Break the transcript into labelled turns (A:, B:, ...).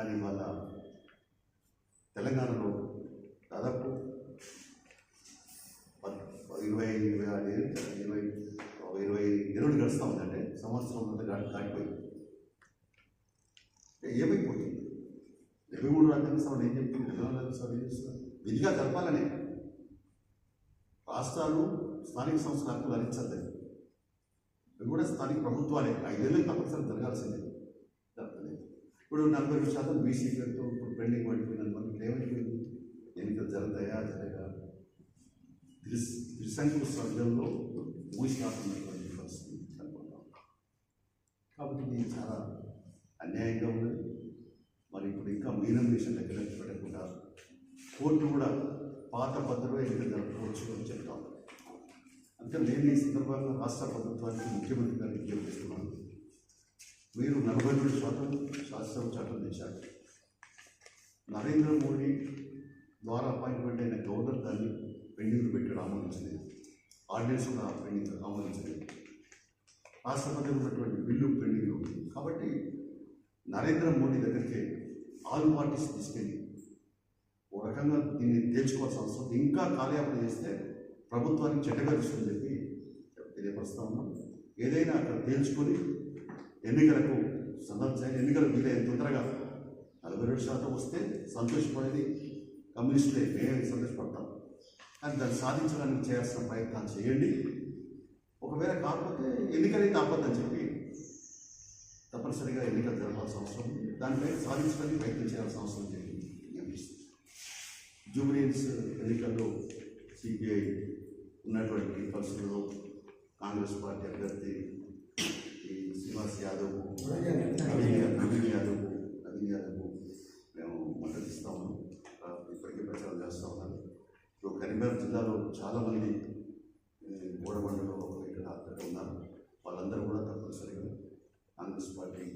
A: కానీ వాళ్ళ తెలంగాణలో దాదాపు పద్- ఇరవై ఇరవై ఆరు ఇరవై ఇరవై ఇరవై గడుస్తూ ఉందంటే సంవత్సరం అంతా దాటి దాటిపోయింది ఏమైపోయింది ఇరవై మూడు రాజ్యాంగ సభలు ఏం చెప్పింది ఇరవై నాలుగు రాజ్యాంగ సభలు ఏం చేస్తున్నారు విధిగా జరపాలని రాష్ట్రాలు స్థానిక సంస్థల హక్కులు హరించలేదు ఇవి కూడా స్థానిక ప్రభుత్వాలే. ఐదేళ్ళకి తప్పనిసరి జరగాల్సిందే. ఇప్పుడు నలభై రెండు శాతం బీసీలతో ఇప్పుడు పెండింగ్ పడిపోయిందని మనకి ఏమైపోయింది ఎన్నికలు జరుగుతాయా? జరగా త్రిస్ త్రిశంకు స్వర్గంలో ఊహిస్తున్నటువంటి పరిస్థితి కనుకుంటాం కాబట్టి ఇది చాలా అన్యాయంగా ఉన్నది. మరి ఇప్పుడు ఇంకా మీనం దేశం దగ్గర పెట్టకుండా కోర్టు కూడా పాత పద్ధతిలో ఎన్నిక జరపవచ్చు అని చెప్తాం అంటే నేను ఈ సందర్భంగా రాష్ట్ర ప్రభుత్వానికి ముఖ్యమంత్రి గారికి విజ్ఞప్తిస్తున్నాను మీరు నలభై రెండు శాతం శాస్త్రం చట్టం తెచ్చారు నరేంద్ర మోడీ ద్వారా అపాయింట్మెంట్ అయిన గవర్నర్ దాన్ని పెండింగ్ పెట్టడం ఆమోదించలేదు. ఆర్డినెన్స్ కూడా పెండింగ్ ఆమోదించలేదు. రాష్ట్రపతి ఉన్నటువంటి బిల్లు పెండింగ్ ఉంది. కాబట్టి నరేంద్ర మోడీ దగ్గరికి ఆల్ పార్టీస్ తీసుకెళ్ళి ఓ రకంగా దీన్ని తేల్చుకోవాల్సిన అవసరం ఇంకా కాలయాపన చేస్తే ప్రభుత్వానికి చెడ్డగా ఇస్తుందని చెప్పి తెలియపరుస్తా ఉన్నాం. ఏదైనా అక్కడ తేల్చుకొని ఎన్నికలకు సందర్శన ఎన్నికలు వీలైన తొందరగా నలభై రెండు శాతం వస్తే సంతోషపడేది కమ్యూనిస్టులే. మేమే సంతోషపడతాం. కానీ దాన్ని సాధించడానికి చేయాల్సిన ప్రయత్నాలు చేయండి. ఒకవేళ కాకపోతే ఎన్నికలైతే ఆపద్దని చెప్పి తప్పనిసరిగా ఎన్నికలు జరపాల్సిన అవసరం దానిపై సాధించడానికి ప్రయత్నం చేయాల్సిన అవసరం జరిగింది అనిపిస్తుంది జూబ్లీన్స్ ఎన్నికల్లో సిపిఐ ఉన్నటువంటి పరిస్థితుల్లో కాంగ్రెస్ పార్టీ అభ్యర్థి శ్రీనివాస్ యాదవ్ నవీన్ యాదవ్ నవీన్ యాదవ్ మేము మద్దతు ఇస్తా ఉన్నాం ఇప్పటికే ప్రచారం చేస్తూ ఉన్నారు. ఇప్పుడు కరీంనగర్ జిల్లాలో చాలామంది గోడబండలో ఇక్కడ అక్కడ ఉన్నారు. వాళ్ళందరూ కూడా తప్పనిసరిగా కాంగ్రెస్ పార్టీ